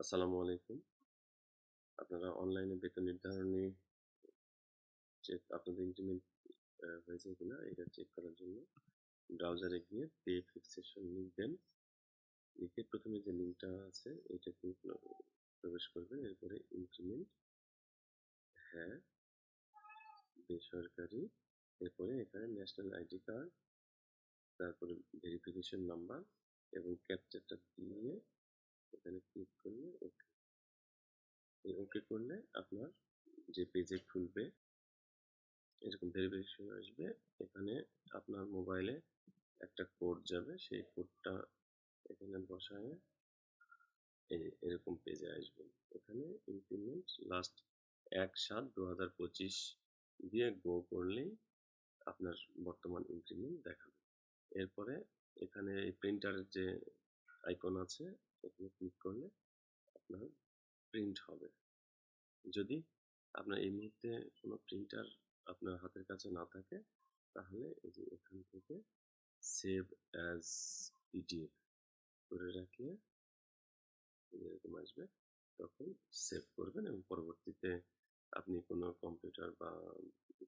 আসসালামু আলাইকুম। আপনারা অনলাইনে বেতন নির্ধারণী চেক আপনাদের ইনক্রিমেন্ট হয়েছে কিনা এটা চেক করার জন্য ব্রাউজারে গিয়ে পে ফিক্সেশন লিখবেন। লিখে প্রথমে যে লিঙ্কটা আছে এটাকে প্রবেশ করবেন এরপরে ইনক্রিমেন্ট হ্যাঁ বেসরকারি, এরপরে এখানে ন্যাশনাল আইডি কার্ড তারপরে ভেরিফিকেশন নাম্বার এবং ক্যাপচারটা দিয়ে এখানে ক্লিক করলে ওকে এই ওকে করলে আপনার যে পেজে খুলবে, এরকম ভেরিফিকেশন আসবে। এখানে আপনার মোবাইলে একটা কোড যাবে, সেই কোডটা এখানে বসায়, এই এরকম পেজে আসবেন এখানে ইনক্রিমেন্ট লাস্ট এক সাত দু হাজার পঁচিশ দিয়ে গো করলেই আপনার বর্তমান ইনক্রিমেন্ট দেখাবে। এরপরে এখানে এই প্রিন্টারের যে আইকন আছে এখানে ক্লিক করলে আপনার প্রিন্ট হবে। যদি আপনার এই মুহূর্তে কোনো প্রিন্টার আপনার হাতের কাছে না থাকে, তাহলে এই যে এখান থেকে সেভ অ্যাজ পিডিএফ করে রাখলে এরকম আসবে। তখন সেভ করবেন এবং পরবর্তীতে আপনি কোনো কম্পিউটার বা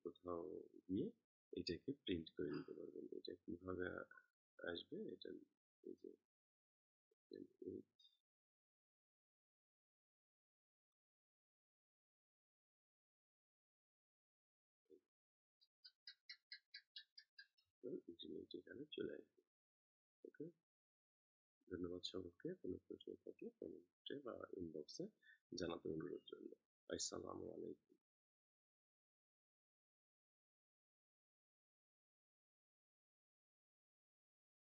কোথাও গিয়ে এটাকে প্রিন্ট করে নিতে পারবেন। এটা কীভাবে আসবে এটা এই যে ইন্টারনেট এখানে চলে আসবে ওকে ধন্যবাদ সকলকে কোনো প্রশ্ন থাকলে কমেন্টে বা ইনবক্সে জানাতে অনুরোধ রইল আসসালামু আলাইকুম